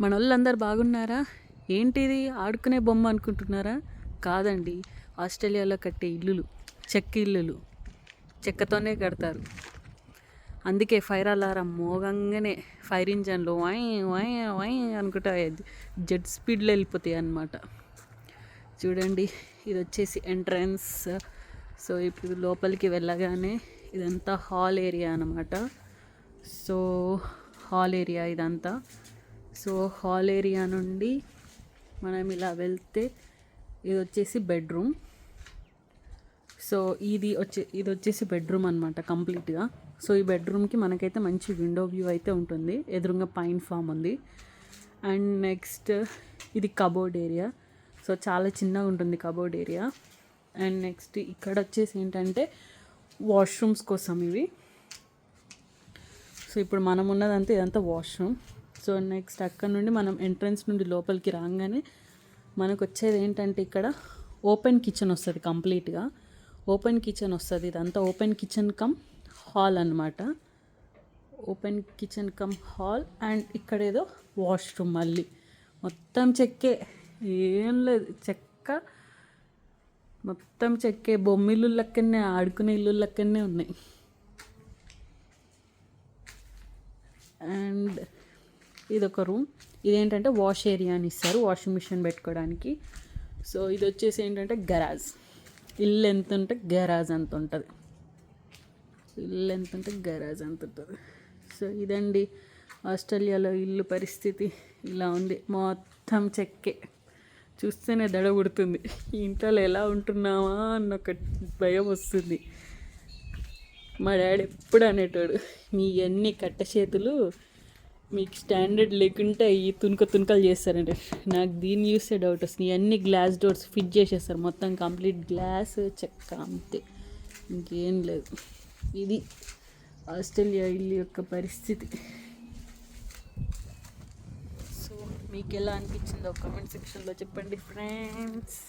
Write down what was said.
మన వాళ్ళందరూ బాగున్నారా? ఏంటిది? ఆడుకునే బొమ్మ అనుకుంటున్నారా? కాదండి. ఆస్ట్రేలియాలో కట్టే ఇల్లులు చెక్క ఇల్లులు. చెక్కతోనే కడతారు. అందుకే ఫైర్ అలారం మోగంగానే ఫైర్ ఇంజన్లు వై వై వై అనుకుంటా జెట్ స్పీడ్లో వెళ్ళిపోతాయి అన్నమాట. చూడండి ఇది వచ్చేసి ఎంట్రన్స్. సో ఇప్పుడు లోపలికి వెళ్ళగానే ఇదంతా హాల్ ఏరియా అనమాట సో హాల్ ఏరియా ఇదంతా. సో హాల్ ఏరియా నుండి మనం ఇలా వెళ్తే ఇది వచ్చేసి బెడ్రూమ్. సో ఇది వచ్చే ఇది వచ్చేసి బెడ్రూమ్ అనమాట కంప్లీట్గా. సో ఈ బెడ్రూమ్కి మనకైతే మంచి విండో వ్యూ అయితే ఉంటుంది. ఎదురుగా పైన్ ఫామ్ ఉంది. అండ్ నెక్స్ట్ ఇది కబోర్డ్ ఏరియా. సో చాలా చిన్నగా ఉంటుంది కబోర్డ్ ఏరియా. అండ్ నెక్స్ట్ ఇక్కడ వచ్చేసి ఏంటంటే వాష్రూమ్స్ కోసం ఇవి. సో ఇప్పుడు మనం ఉన్నదంతా ఇదంతా వాష్రూమ్. సో నెక్స్ట్ అక్కడ నుండి మనం ఎంట్రన్స్ నుండి లోపలికి రాగానే మనకు వచ్చేది ఏంటంటే ఇక్కడ ఓపెన్ కిచెన్ వస్తుంది కంప్లీట్గా. ఓపెన్ కిచెన్ వస్తుంది. ఇదంతా ఓపెన్ కిచెన్ కమ్ హాల్ అనమాట open kitchen come hall and ఇక్కడ ఏదో వాష్రూమ్ మళ్ళీ. మొత్తం చెక్కే. ఏం లేదు. చెక్క. మొత్తం చెక్కే. బొమ్మిల్లు లెక్కనే ఆడుకునే ఇల్లు లెక్కనే ఉన్నాయి. అండ్ ఇది ఒక రూమ్. ఇదేంటంటే వాష్ ఏరియా అని ఇస్తారు వాషింగ్ మిషన్ పెట్టుకోవడానికి. సో ఇది వచ్చేసి ఏంటంటే గరాజ్. ఇల్లు ఎంత ఉంటే గరాజ్ అంత ఉంటుంది. ఇల్లు ఎంత ఉంటే గరాజ్ అంత ఉంటుంది. సో ఇదండి ఆస్ట్రేలియాలో ఇల్లు పరిస్థితి. ఇలా ఉంది. మొత్తం చెక్కే. చూస్తేనే దడ పుడుతుంది. ఇంట్లో ఎలా ఉంటున్నావా అన్న ఒక భయం వస్తుంది. మా డాడీ ఎప్పుడు అనేటోడు మీ అన్ని కట్ట చేతులు మీకు స్టాండర్డ్ లేకుంటే ఈ తునుక తునుకలు చేస్తారంటే నాకు దీన్ని చూస్తే డౌట్ వస్తుంది. అన్ని గ్లాస్ డోర్స్ ఫిట్ చేసేస్తారు. మొత్తం కంప్లీట్ గ్లాస్ చెక్క అంతే. ఇంకేం లేదు. ఇది ఆస్ట్రేలియా ఇల్లు యొక్క పరిస్థితి. సో మీకు ఎలా అనిపించిందో కామెంట్ సెక్షన్లో చెప్పండి ఫ్రెండ్స్